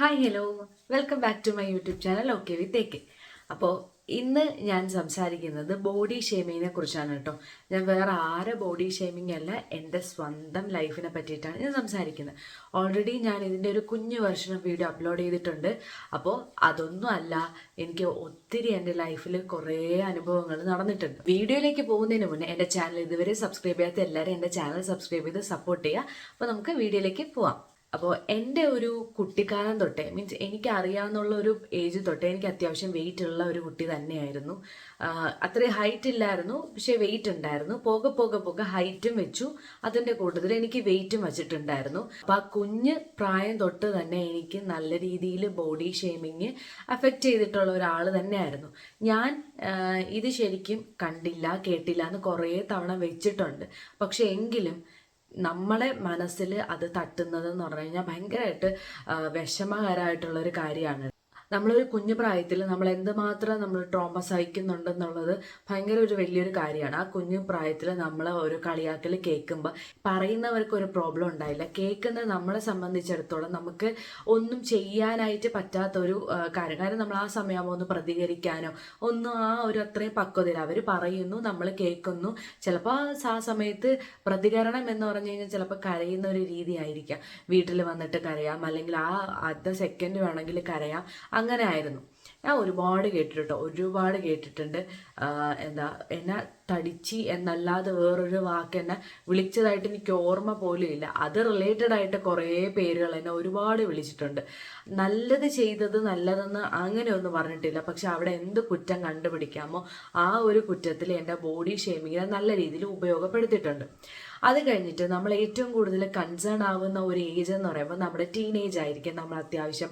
Hi hello welcome back to my YouTube channel okay with AK അപ്പോൾ ഇന്ന് ഞാൻ സംസാരിക്കുന്നത് ബോഡി ഷേമിങ്ങിനെ കുറിച്ചാണ് കേട്ടോ. ഞാൻ വേറെ ആരെ ബോഡി ഷേമിംഗ് അല്ല എന്റെ സ്വന്തം ലൈഫിനെ പറ്റിയിട്ടാണ് ഞാൻ സംസാരിക്കുന്നത്. ഓൾറെഡി ഞാൻ ഇതിന്റെ ഒരു കുഞ്ഞു വെർഷൻ വീഡിയോ അപ്ലോഡ് ചെയ്തിട്ടുണ്ട്. അപ്പോൾ അതൊന്നും അല്ല എനിക്ക് ഒത്തിരി എന്റെ ലൈഫിൽ കുറേ അനുഭവങ്ങൾ നടന്നിട്ടുണ്ട്. വീഡിയോയിലേക്ക് പോകുന്നതിന് മുന്നേ എന്റെ ചാനൽ ഇതുവരെ സബ്സ്ക്രൈബ് ചെയ്യാത്ത എല്ലാവരും എന്റെ ചാനൽ സബ്സ്ക്രൈബ് ചെയ്ത് സപ്പോർട്ട് ചെയ്യുക. അപ്പോൾ നമുക്ക് വീഡിയോയിലേക്ക് പോവാം. അപ്പോൾ എന്റെ ഒരു കുട്ടിക്കാലം തൊട്ടേ മീൻസ് എനിക്ക് അറിയാവുന്നുള്ള ഒരു ഏജ് തൊട്ടേ എനിക്ക് അത്യാവശ്യം വെയിറ്റ് ഉള്ള ഒരു കുട്ടി തന്നെയായിരുന്നു. അത്ര അത്രയും ഹൈറ്റ് ഇല്ലായിരുന്നു പക്ഷേ വെയിറ്റ് ഉണ്ടായിരുന്നു. പോകെ പോകെ പോകെ ഹൈറ്റും വെച്ചു. അതിന്റെ കൂട്ടത്തിൽ എനിക്ക് വെയിറ്റും വെച്ചിട്ടുണ്ടായിരുന്നു. അപ്പം ആ കുഞ്ഞ് പ്രായം തൊട്ട് തന്നെ എനിക്ക് നല്ല രീതിയിൽ ബോഡി ഷേമിങ് അഫക്റ്റ് ചെയ്തിട്ടുള്ള ഒരാൾ തന്നെയായിരുന്നു. ഞാൻ ഇത് ശരിക്കും കണ്ടില്ല കേട്ടില്ല എന്ന് കുറേ തവണ വെച്ചിട്ടുണ്ട്. പക്ഷേ എങ്കിലും നമ്മളെ മനസ്സിൽ അത് തട്ടുന്നത് എന്ന് പറഞ്ഞു കഴിഞ്ഞാൽ ഭയങ്കരമായിട്ട് വിഷമകരമായിട്ടുള്ളൊരു കാര്യമാണ്. നമ്മളൊരു കുഞ്ഞു പ്രായത്തിൽ നമ്മൾ എന്തുമാത്രം നമ്മൾ ട്രോമ സഹിക്കുന്നുണ്ടെന്നുള്ളത് ഭയങ്കര ഒരു വലിയൊരു കാര്യമാണ്. ആ കുഞ്ഞു പ്രായത്തിൽ നമ്മൾ ഒരു കളിയാക്കൽ കേൾക്കുമ്പോൾ പറയുന്നവർക്ക് ഒരു പ്രോബ്ലം ഉണ്ടായില്ല. കേൾക്കുന്ന നമ്മളെ സംബന്ധിച്ചിടത്തോളം നമുക്ക് ഒന്നും ചെയ്യാനായിട്ട് പറ്റാത്ത ഒരു കാര്യം. കാരണം നമ്മൾ ആ സമയമാകുമ്പോൾ ഒന്ന് പ്രതികരിക്കാനോ ഒന്നും ആ ഒരു അത്രയും പക്വതയില്ല അവർ പറയുന്നു നമ്മൾ കേൾക്കുന്നു. ചിലപ്പോൾ ആ സമയത്ത് പ്രതികരണം എന്ന് പറഞ്ഞു കഴിഞ്ഞാൽ ചിലപ്പോൾ കരയുന്ന ഒരു രീതിയായിരിക്കാം. വീട്ടിൽ വന്നിട്ട് കരയാം. അല്ലെങ്കിൽ ആ അടുത്ത സെക്കൻഡ് വേണമെങ്കിൽ കരയാം. അങ്ങനെ ആയിരുന്നു ഞാൻ ഒരുപാട് കേട്ടിട്ടോ ഒരുപാട് കേട്ടിട്ടുണ്ട്. എന്താ എന്നെ തടിച്ചി എന്നല്ലാതെ വേറൊരു വാക്ക് എന്നെ വിളിച്ചതായിട്ട് എനിക്ക് ഓർമ്മ പോലും ഇല്ല. അത് റിലേറ്റഡ് ആയിട്ട് കുറേ പേരുകൾ എന്നെ ഒരുപാട് വിളിച്ചിട്ടുണ്ട്. നല്ലത് ചെയ്തത് നല്ലതെന്ന് അങ്ങനെ ഒന്നും പറഞ്ഞിട്ടില്ല. പക്ഷെ അവിടെ എന്ത് കുറ്റം കണ്ടുപിടിക്കാമോ ആ ഒരു കുറ്റത്തിൽ എന്റെ ബോഡി ഷേമിങ്ങിനെ നല്ല രീതിയിൽ ഉപയോഗപ്പെടുത്തിയിട്ടുണ്ട്. അത് കഴിഞ്ഞിട്ട് നമ്മൾ ഏറ്റവും കൂടുതൽ കൺസേൺ ആവുന്ന ഒരു ഏജ് എന്ന് പറയുമ്പോൾ നമ്മുടെ ടീനേജ് ആയിരിക്കും നമ്മൾ അത്യാവശ്യം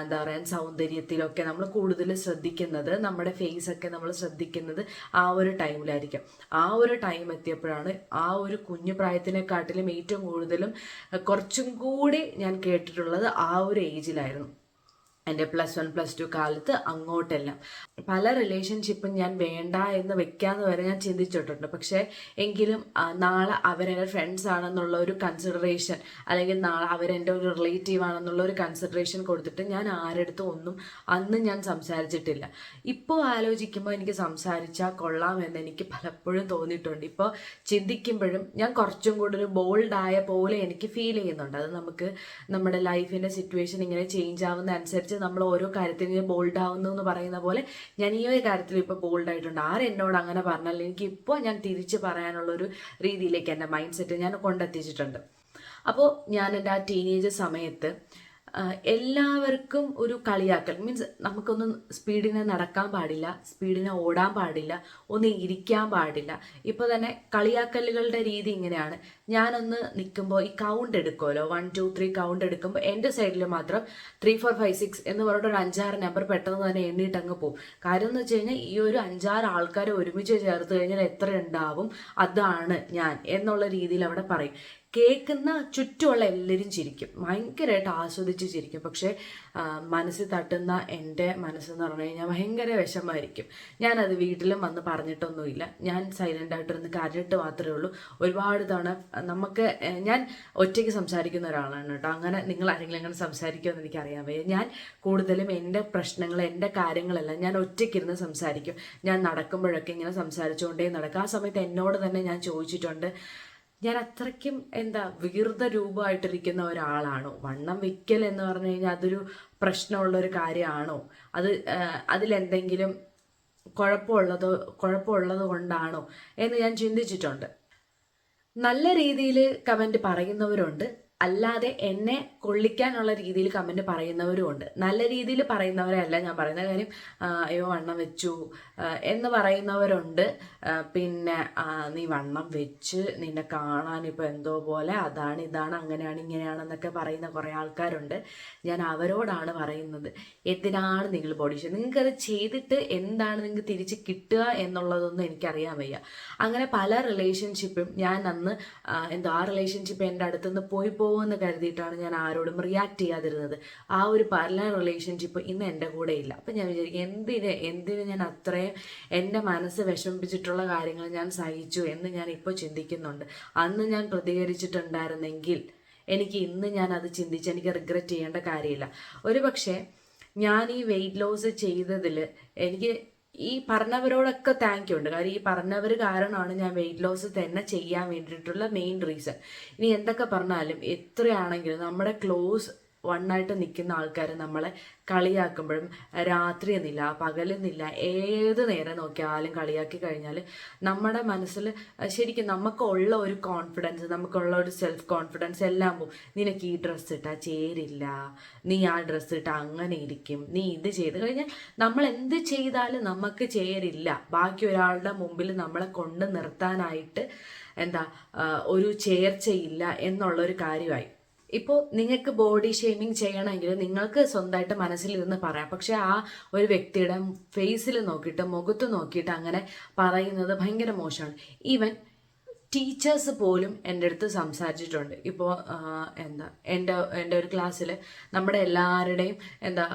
എന്താ പറയുക സൗന്ദര്യത്തിലൊക്കെ നമ്മൾ കൂടുതൽ ശ്രദ്ധിക്കുന്നത് നമ്മുടെ ഫേസ് ഒക്കെ നമ്മൾ ശ്രദ്ധിക്കുന്നത് ആ ഒരു ടൈമിലായിരിക്കും ആ ഒരു ടൈം എത്തിയപ്പോഴാണ് ആ ഒരു കുഞ്ഞു പ്രായത്തിനെക്കാട്ടിലും ഏറ്റവും കൂടുതലും കുറച്ചും കൂടി ഞാൻ കേട്ടിട്ടുള്ളത് ആ ഒരു ഏജിലായിരുന്നു എന്റെ പ്ലസ് വൺ പ്ലസ് ടു കാലത്ത് അങ്ങോട്ടെല്ലാം. പല റിലേഷൻഷിപ്പും ഞാൻ വേണ്ട എന്ന് വെക്കാന്ന് വരെ ഞാൻ ചിന്തിച്ചിട്ടുണ്ട്. പക്ഷേ എങ്കിലും നാളെ അവരെന്റെ ഫ്രണ്ട്സ് ആണെന്നുള്ള ഒരു കൺസിഡറേഷൻ അല്ലെങ്കിൽ നാളെ അവരെന്റെ ഒരു റിലേറ്റീവ് ആണെന്നുള്ള ഒരു കൺസിഡറേഷൻ കൊടുത്തിട്ട് ഞാൻ ആരെടുത്തും ഒന്നും അന്ന് ഞാൻ സംസാരിച്ചിട്ടില്ല. ഇപ്പോൾ ആലോചിക്കുമ്പോൾ എനിക്ക് സംസാരിച്ചാൽ കൊള്ളാമെന്ന് എനിക്ക് പലപ്പോഴും തോന്നിയിട്ടുണ്ട്. ഇപ്പോൾ ചിന്തിക്കുമ്പോഴും ഞാൻ കുറച്ചും കൂടി ഒരു ബോൾഡായ പോലെ എനിക്ക് ഫീൽ ചെയ്യുന്നുണ്ട്. അത് നമുക്ക് നമ്മുടെ ലൈഫിന്റെ സിറ്റുവേഷൻ ഇങ്ങനെ ചേഞ്ച് ആവുന്ന അനുസരിച്ച് നമ്മൾ ഓരോ കാര്യത്തിന് ബോൾഡ് ആവുന്നു എന്ന് പറയുന്ന പോലെ ഞാൻ ഈ ഒരു കാര്യത്തിൽ ഇപ്പോൾ ബോൾഡ് ആയിട്ടുണ്ട്. ആരെന്നോട് അങ്ങനെ പറഞ്ഞാൽ എനിക്ക് ഇപ്പോൾ ഞാൻ തിരിച്ച് പറയാനുള്ള ഒരു രീതിയിലേക്ക് എന്റെ മൈൻഡ് സെറ്റ് ഞാൻ കൊണ്ടെത്തിച്ചിട്ടുണ്ട്. അപ്പോൾ ഞാൻ എന്റെ ആ ടീനേജ് സമയത്ത് എല്ലാവർക്കും ഒരു കളിയാക്കൽ. മീൻസ് നമുക്കൊന്നും സ്പീഡിനെ നടക്കാൻ പാടില്ല സ്പീഡിനെ ഓടാൻ പാടില്ല ഒന്ന് ഇരിക്കാൻ പാടില്ല. ഇപ്പോൾ തന്നെ കളിയാക്കലുകളുടെ രീതി ഇങ്ങനെയാണ്. ഞാനൊന്ന് നിൽക്കുമ്പോൾ ഈ കൗണ്ട് എടുക്കുമല്ലോ. വൺ ടു ത്രീ കൗണ്ട് എടുക്കുമ്പോൾ എന്റെ സൈഡിൽ മാത്രം ത്രീ ഫോർ ഫൈവ് സിക്സ് എന്ന് പറഞ്ഞിട്ട് ഒരു അഞ്ചാറ് നമ്പർ പെട്ടെന്ന് തന്നെ എണ്ണിയിട്ട് അങ്ങ് പോകും കാര്യം എന്ന് വെച്ച് കഴിഞ്ഞാൽ ഈ ഒരു അഞ്ചാറ് ആൾക്കാരെ ഒരുമിച്ച് ചേർത്ത് കഴിഞ്ഞാൽ എത്ര ഉണ്ടാവും? അതാണ് ഞാൻ എന്നുള്ള രീതിയിൽ അവിടെ പറയും. കേൾക്കുന്ന ചുറ്റുമുള്ള എല്ലാവരും ചിരിക്കും. ഭയങ്കരമായിട്ട് ആസ്വദിച്ച് ചിരിക്കും. പക്ഷേ മനസ്സിൽ തട്ടുന്ന എന്റെ മനസ്സെന്ന് പറഞ്ഞു കഴിഞ്ഞാൽ ഭയങ്കര വിഷമമായിരിക്കും. ഞാനത് വീട്ടിലും വന്ന് പറഞ്ഞിട്ടൊന്നുമില്ല. ഞാൻ സൈലന്റ് ആയിട്ടിരുന്ന് കരഞ്ഞിട്ട് മാത്രമേ ഉള്ളൂ. ഒരുപാട് തവണ നമുക്ക് ഞാൻ ഒറ്റയ്ക്ക് സംസാരിക്കുന്ന ഒരാളാണ് കേട്ടോ. അങ്ങനെ നിങ്ങൾ ആരെങ്കിലും അങ്ങനെ സംസാരിക്കുമെന്ന് എനിക്കറിയാൻ വയ്യ. ഞാൻ കൂടുതലും എന്റെ പ്രശ്നങ്ങൾ എന്റെ കാര്യങ്ങളെല്ലാം ഞാൻ ഒറ്റയ്ക്കിരുന്ന് സംസാരിക്കും. ഞാൻ നടക്കുമ്പോഴൊക്കെ ഇങ്ങനെ സംസാരിച്ചുകൊണ്ടേ നടക്കും. ആ സമയത്ത് എന്നോട് തന്നെ ഞാൻ ചോദിച്ചിട്ടുണ്ട് ഞാൻ അത്രയ്ക്കും എന്താ വീർത രൂപമായിട്ടിരിക്കുന്ന ഒരാളാണോ? വണ്ണം വെക്കൽ എന്ന് പറഞ്ഞു കഴിഞ്ഞാൽ അതൊരു പ്രശ്നമുള്ള ഒരു കാര്യമാണോ? അത് അതിലെന്തെങ്കിലും കുഴപ്പമുള്ളതോ കുഴപ്പമുള്ളത് കൊണ്ടാണോ എന്ന് ഞാൻ ചിന്തിച്ചിട്ടുണ്ട്. നല്ല രീതിയിൽ കമന്റ് പറയുന്നവരുണ്ട്. അല്ലാതെ എന്നെ കൊള്ളിക്കാനുള്ള രീതിയിൽ കമന്റ് പറയുന്നവരും ഉണ്ട്. നല്ല രീതിയിൽ പറയുന്നവരല്ല ഞാൻ പറയുന്ന കാര്യം അയ്യോ വണ്ണം വെച്ചു എന്ന് പറയുന്നവരുണ്ട്. പിന്നെ നീ വണ്ണം വെച്ച് നിന്നെ കാണാൻ ഇപ്പോൾ എന്തോ പോലെ അതാണ് ഇതാണ് അങ്ങനെയാണ് ഇങ്ങനെയാണെന്നൊക്കെ പറയുന്ന കുറേ ആൾക്കാരുണ്ട്. ഞാൻ അവരോടാണ് പറയുന്നത്. എന്തിനാണ് നിങ്ങൾ ബോഡി ഷേപ്പ് നിങ്ങൾക്കത് ചെയ്തിട്ട് എന്താണ് നിങ്ങൾക്ക് തിരിച്ച് കിട്ടുക എന്നുള്ളതൊന്നും എനിക്കറിയാൻ വയ്യ. അങ്ങനെ പല റിലേഷൻഷിപ്പും ഞാൻ അന്ന് എന്തോ ആ റിലേഷൻഷിപ്പ് എന്റെ അടുത്തുനിന്ന് പോയി പോകുമെന്ന് കരുതിയിട്ടാണ് ഞാൻ ആരോടും റിയാക്ട് ചെയ്യാതിരുന്നത്. ആ ഒരു പല റിലേഷൻഷിപ്പ് ഇന്ന് എന്റെ കൂടെ ഇല്ല. അപ്പം ഞാൻ വിചാരിക്കും എന്തിന് എന്തിന് ഞാൻ അത്രയും എന്റെ മനസ്സ് വിഷമിപ്പിച്ചിട്ടുള്ള കാര്യങ്ങൾ ഞാൻ സഹിച്ചു എന്ന് ഞാൻ ഇപ്പോൾ ചിന്തിക്കുന്നുണ്ട്. അന്ന് ഞാൻ പ്രതികരിച്ചിട്ടുണ്ടായിരുന്നെങ്കിൽ എനിക്ക് ഇന്ന് ഞാൻ അത് ചിന്തിച്ച് എനിക്ക് റിഗ്രറ്റ് ചെയ്യേണ്ട കാര്യമില്ല. ഒരു പക്ഷേ ഞാൻ ഈ വെയിറ്റ് ലോസ് ചെയ്തതിൽ എനിക്ക് ഈ പറഞ്ഞവരോടൊക്കെ താങ്ക് യു ഉണ്ട്. കാര്യം ഈ പറഞ്ഞവർ കാരണമാണ് ഞാൻ വെയിറ്റ് ലോസ് തന്നെ ചെയ്യാൻ വേണ്ടിയിട്ടുള്ള മെയിൻ റീസൺ ഇനി എന്തൊക്കെ പറഞ്ഞാലും എത്രയാണെങ്കിലും നമ്മുടെ ക്ലോസ് വണ്ണായിട്ട് നിൽക്കുന്ന ആൾക്കാർ നമ്മളെ കളിയാക്കുമ്പോഴും രാത്രി എന്നില്ല പകലെന്നില്ല ഏത് നേരം നോക്കിയാലും കളിയാക്കി കഴിഞ്ഞാൽ നമ്മുടെ മനസ്സിൽ ശരിക്കും നമുക്കുള്ള ഒരു കോൺഫിഡൻസ് നമുക്കുള്ള ഒരു സെൽഫ് കോൺഫിഡൻസ് എല്ലാം പോകും നിനക്ക് ഈ ഡ്രസ്സ് ഇട്ടാൽ ചേരില്ല നീ ആ ഡ്രസ്സ് ഇട്ടാൽ അങ്ങനെ ഇരിക്കും നീ ഇത് ചെയ്ത് കഴിഞ്ഞാൽ നമ്മൾ എന്ത് ചെയ്താലും നമുക്ക് ചേരില്ല. ബാക്കി ഒരാളുടെ മുമ്പിൽ നമ്മളെ കൊണ്ട് നിർത്താനായിട്ട് എന്താ ഒരു ചേർച്ചയില്ല എന്നുള്ളൊരു കാര്യമായി. ഇപ്പോൾ നിങ്ങൾക്ക് ബോഡി ഷെയ്മിങ് ചെയ്യണമെങ്കിൽ നിങ്ങൾക്ക് സ്വന്തമായിട്ട് മനസ്സിലിരുന്ന് പറയാം. പക്ഷെ ആ ഒരു വ്യക്തിയുടെ ഫേസിൽ നോക്കിയിട്ട് മുഖത്ത് നോക്കിയിട്ട് അങ്ങനെ പറയുന്നത് ഭയങ്കര മോശമാണ്. ഈവൻ ടീച്ചേഴ്സ് പോലും എന്റെ അടുത്ത് സംസാരിച്ചിട്ടുണ്ട്. ഇപ്പോൾ എന്താ എന്റെ എന്റെ ഒരു ക്ലാസ്സിൽ നമ്മുടെ എല്ലാവരുടെയും എന്താ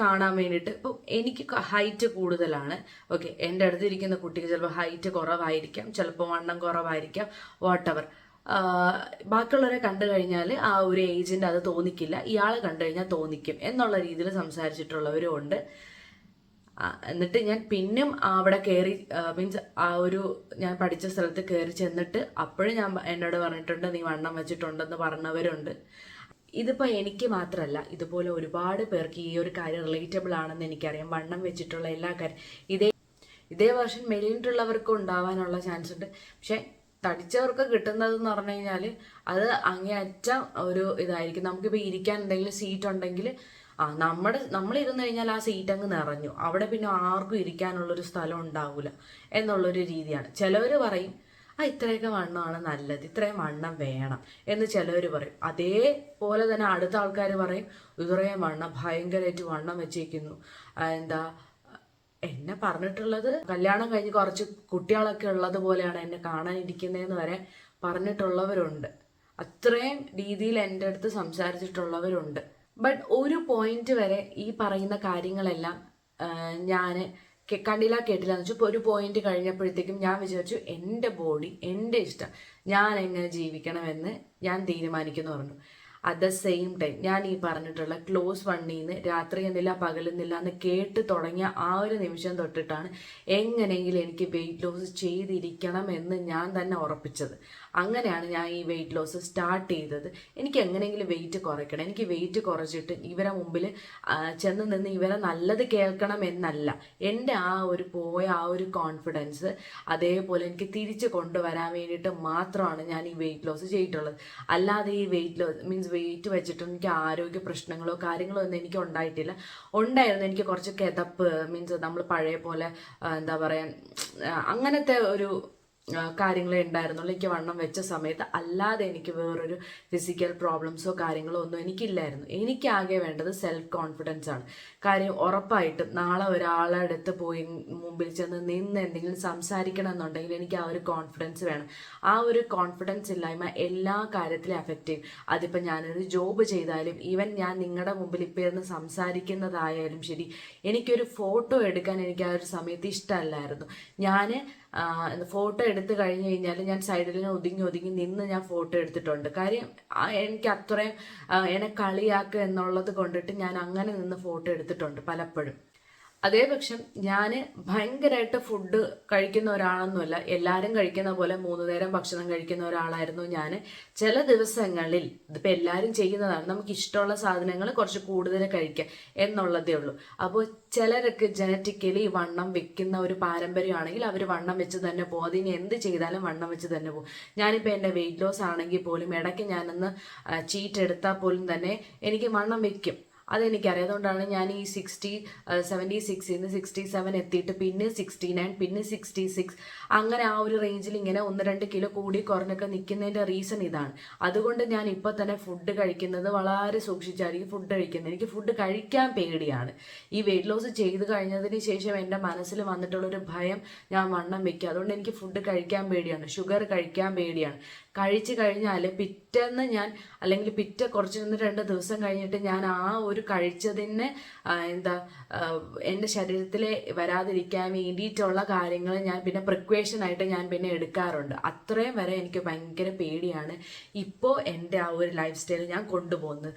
കാണാൻ വേണ്ടിയിട്ട് ഇപ്പോൾ എനിക്ക് ഹൈറ്റ് കൂടുതലാണ്. ഓക്കെ എന്റെ അടുത്ത് ഇരിക്കുന്ന കുട്ടിക്ക് ചിലപ്പോൾ ഹൈറ്റ് കുറവായിരിക്കാം. ചിലപ്പോൾ വണ്ണം കുറവായിരിക്കാം. വാട്ടവർ ബാക്കിയുള്ളവരെ കണ്ടു കഴിഞ്ഞാൽ ആ ഒരു ഏജന്റ് അത് തോന്നിക്കില്ല. ഇയാളെ കണ്ടു കഴിഞ്ഞാൽ തോന്നിക്കും എന്നുള്ള രീതിയിൽ സംസാരിച്ചിട്ടുള്ളവരും ഉണ്ട്. എന്നിട്ട് ഞാൻ പിന്നും അവിടെ കയറി മീൻസ് ആ ഒരു ഞാൻ പഠിച്ച സ്ഥലത്ത് കയറി ചെന്നിട്ട് അപ്പോഴും ഞാൻ എന്നോട് പറഞ്ഞിട്ടുണ്ട് നീ വണ്ണം വെച്ചിട്ടുണ്ടെന്ന് പറഞ്ഞവരുണ്ട്. ഇതിപ്പോൾ എനിക്ക് മാത്രമല്ല ഇതുപോലെ ഒരുപാട് പേർക്ക് ഈ ഒരു കാര്യം റിലേറ്റബിൾ ആണെന്ന് എനിക്കറിയാം. വണ്ണം വെച്ചിട്ടുള്ള എല്ലാ കാര്യം ഇതേ ഇതേ വർഷം മെലിഞ്ഞിട്ടുള്ളവർക്കും ഉണ്ടാവാനുള്ള ചാൻസ് ഉണ്ട്. പക്ഷെ തടിച്ചവർക്ക് കിട്ടുന്നതെന്ന് പറഞ്ഞു കഴിഞ്ഞാൽ അത് അങ്ങേയറ്റം ഒരു ഇതായിരിക്കും. നമുക്കിപ്പോൾ ഇരിക്കാൻ എന്തെങ്കിലും സീറ്റ് ഉണ്ടെങ്കിൽ ആ നമ്മുടെ നമ്മൾ ഇരുന്ന് കഴിഞ്ഞാൽ ആ സീറ്റ് അങ്ങ് നിറഞ്ഞു. അവിടെ പിന്നെ ആർക്കും ഇരിക്കാനുള്ളൊരു സ്ഥലം ഉണ്ടാവില്ല എന്നുള്ളൊരു രീതിയാണ്. ചിലവർ പറയും ആ ഇത്രയൊക്കെ വണ്ണമാണ് നല്ലത്. ഇത്രയും വണ്ണം വേണം. എന്ന് ചിലവർ പറയും. അതേപോലെ തന്നെ അടുത്ത ആൾക്കാർ പറയും ഇത്രയും വണ്ണം ഭയങ്കരമായിട്ട് വണ്ണം വെച്ചേക്കുന്നു. എന്താ എന്നെ പറഞ്ഞിട്ടുള്ളത് കല്യാണം കഴിഞ്ഞ് കുറച്ച് കുട്ടികളൊക്കെ ഉള്ളത് പോലെയാണ് എന്നെ കാണാനിരിക്കുന്നതെന്ന് വരെ പറഞ്ഞിട്ടുള്ളവരുണ്ട്. അത്രയും രീതിയിൽ എന്റെ അടുത്ത് സംസാരിച്ചിട്ടുള്ളവരുണ്ട്. ബട്ട് ഒരു പോയിന്റ് വരെ ഈ പറയുന്ന കാര്യങ്ങളെല്ലാം ഞാൻ കണ്ടില്ല കേട്ടില്ല എന്ന് വെച്ചാൽ ഒരു പോയിന്റ് കഴിഞ്ഞപ്പോഴത്തേക്കും ഞാൻ വിചാരിച്ചു എന്റെ ബോഡി എന്റെ ഇഷ്ടം ഞാൻ എങ്ങനെ ജീവിക്കണമെന്ന് ഞാൻ തീരുമാനിക്കുന്നു പറഞ്ഞു. അറ്റ് ദ സെയിം ടൈം ഞാൻ ഈ പറഞ്ഞിട്ടുള്ള ക്ലോസ് വണ്ണിൽ നിന്ന് രാത്രി എന്നില്ല പകലുന്നില്ല എന്ന് കേട്ട് തുടങ്ങിയ ആ ഒരു നിമിഷം തൊട്ടിട്ടാണ് എങ്ങനെയെങ്കിലും എനിക്ക് വെയിറ്റ് ലോസ് ചെയ്തിരിക്കണം എന്ന് ഞാൻ തന്നെ ഉറപ്പിച്ചത്. അങ്ങനെയാണ് ഞാൻ ഈ വെയിറ്റ് ലോസ് സ്റ്റാർട്ട് ചെയ്തത്. എനിക്ക് എങ്ങനെയെങ്കിലും വെയിറ്റ് കുറയ്ക്കണം. എനിക്ക് വെയിറ്റ് കുറച്ചിട്ട് ഇവരെ മുമ്പിൽ ചെന്ന് നിന്ന് ഇവരെ നല്ലത് കേൾക്കണം എന്നല്ല. എന്റെ ആ ഒരു പോയ ആ ഒരു കോൺഫിഡൻസ് അതേപോലെ എനിക്ക് തിരിച്ച് കൊണ്ടുവരാൻ വേണ്ടിയിട്ട് മാത്രമാണ് ഞാൻ ഈ വെയിറ്റ് ലോസ് ചെയ്തിട്ടുള്ളത്. അല്ലാതെ ഈ വെയിറ്റ് ലോസ് മീൻസ് വെയിറ്റ് വെച്ചിട്ടും എനിക്ക് ആരോഗ്യ പ്രശ്നങ്ങളോ കാര്യങ്ങളോ ഒന്നും എനിക്ക് ഉണ്ടായിട്ടില്ല. ഉണ്ടായിരുന്നു എനിക്ക് കുറച്ച് കിതപ്പ് മീൻസ് നമ്മൾ പഴയ പോലെ എന്താ പറയുക അങ്ങനത്തെ ഒരു കാര്യങ്ങളേ ഉണ്ടായിരുന്നുള്ളൂ. എനിക്ക് വണ്ണം വെച്ച സമയത്ത് അല്ലാതെ എനിക്ക് വേറൊരു ഫിസിക്കൽ പ്രോബ്ലംസോ കാര്യങ്ങളോ ഒന്നും എനിക്കില്ലായിരുന്നു. എനിക്കാകെ വേണ്ടത് സെൽഫ് കോൺഫിഡൻസ് ആണ്. കാര്യം ഉറപ്പായിട്ടും നാളെ ഒരാളെ അടുത്ത് പോയി മുമ്പിൽ ചെന്ന് നിന്ന് എന്തെങ്കിലും സംസാരിക്കണം എന്നുണ്ടെങ്കിൽ എനിക്ക് ആ ഒരു കോൺഫിഡൻസ് വേണം. ആ ഒരു കോൺഫിഡൻസ് ഇല്ലായ്മ എല്ലാ കാര്യത്തിലും അഫക്റ്റ് ചെയ്യും. അതിപ്പോൾ ഞാനൊരു ജോബ് ചെയ്താലും ഈവൻ ഞാൻ നിങ്ങളുടെ മുമ്പിൽ ഇപ്പോൾ ഇരുന്ന് സംസാരിക്കുന്നതായാലും ശരി എനിക്കൊരു ഫോട്ടോ എടുക്കാൻ എനിക്ക് ആ ഒരു സമയത്ത് ഇഷ്ടമല്ലായിരുന്നു. ഞാൻ ഫോട്ടോ എടുത്തു കഴിഞ്ഞു കഴിഞ്ഞാൽ ഞാൻ സൈഡിൽ ഒതുങ്ങി ഒതുങ്ങി നിന്ന് ഞാൻ ഫോട്ടോ എടുത്തിട്ടുണ്ട്. കാര്യം എനിക്ക് അത്രയും എന്നെ കളിയാക്കുക എന്നുള്ളത് കൊണ്ടിട്ട് ഞാൻ അങ്ങനെ നിന്ന് ഫോട്ടോ എടുത്തിട്ടുണ്ട് പലപ്പോഴും. അതേ പക്ഷം ഞാൻ ഭയങ്കരമായിട്ട് ഫുഡ് കഴിക്കുന്ന ഒരാളൊന്നുമല്ല. എല്ലാവരും കഴിക്കുന്ന പോലെ മൂന്ന് നേരം ഭക്ഷണം കഴിക്കുന്ന ഒരാളായിരുന്നു ഞാൻ ചില ദിവസങ്ങളിൽ ഇതിപ്പോൾ എല്ലാവരും ചെയ്യുന്നതാണ്. നമുക്ക് ഇഷ്ടമുള്ള സാധനങ്ങൾ കുറച്ച് കൂടുതൽ കഴിക്കുക എന്നുള്ളതേ ഉള്ളൂ. അപ്പോൾ ചിലരൊക്കെ ജനറ്റിക്കലി വണ്ണം വെക്കുന്ന ഒരു പാരമ്പര്യമാണെങ്കിൽ അവർ വണ്ണം വെച്ച് തന്നെ പോകും. അതിന് എന്ത് ചെയ്താലും വണ്ണം വെച്ച് തന്നെ പോകും. ഞാനിപ്പോൾ എന്റെ വെയിറ്റ് ലോസ് ആണെങ്കിൽ പോലും ഇടയ്ക്ക് ഞാനൊന്ന് ചീറ്റ് എടുത്താൽ പോലും തന്നെ എനിക്ക് വണ്ണം വെക്കും. അതെനിക്കറിയാം. അതുകൊണ്ടാണ് ഞാൻ ഈ സിക്സ്റ്റി സെവന്റി സിക്സിൽ നിന്ന് സിക്സ്റ്റി സെവൻ എത്തിയിട്ട് പിന്നെ സിക്സ്റ്റി നയൻ പിന്നെ സിക്സ്റ്റി സിക്സ് അങ്ങനെ ആ ഒരു റേഞ്ചിൽ ഇങ്ങനെ ഒന്ന് രണ്ട് കിലോ കൂടി കുറഞ്ഞൊക്കെ നിൽക്കുന്നതിന്റെ റീസൺ ഇതാണ്. അതുകൊണ്ട് ഞാൻ ഇപ്പോൾ തന്നെ ഫുഡ് കഴിക്കുന്നത് വളരെ സൂക്ഷിച്ചായിരിക്കും ഫുഡ് കഴിക്കുന്നത്. എനിക്ക് ഫുഡ് കഴിക്കാൻ പേടിയാണ്. ഈ വെയിറ്റ് ലോസ് ചെയ്ത് കഴിഞ്ഞതിന് ശേഷം എന്റെ മനസ്സിൽ വന്നിട്ടുള്ളൊരു ഭയം ഞാൻ വണ്ണം വെക്കുക അതുകൊണ്ട് എനിക്ക് ഫുഡ് കഴിക്കാൻ പേടിയാണ്. ഷുഗർ കഴിക്കാൻ പേടിയാണ്. കഴിച്ചു കഴിഞ്ഞാൽ പിറ്റേന്ന് ഞാൻ അല്ലെങ്കിൽ പിറ്റേ കുറച്ച് നിന്ന് രണ്ട് ദിവസം കഴിഞ്ഞിട്ട് ഞാൻ ആ ഒരു കഴിച്ചതിന് എന്താ എന്റെ ശരീരത്തിൽ വരാതിരിക്കാൻ വേണ്ടിയിട്ടുള്ള കാര്യങ്ങൾ ഞാൻ പിന്നെ പ്രിക്വേഷനായിട്ട് ഞാൻ പിന്നെ എടുക്കാറുണ്ട്. അത്രയും വരെ എനിക്ക് ഭയങ്കര പേടിയാണ് ഇപ്പോൾ എന്റെ ആ ഒരു ലൈഫ് സ്റ്റൈൽ ഞാൻ കൊണ്ടുപോകുന്നത്.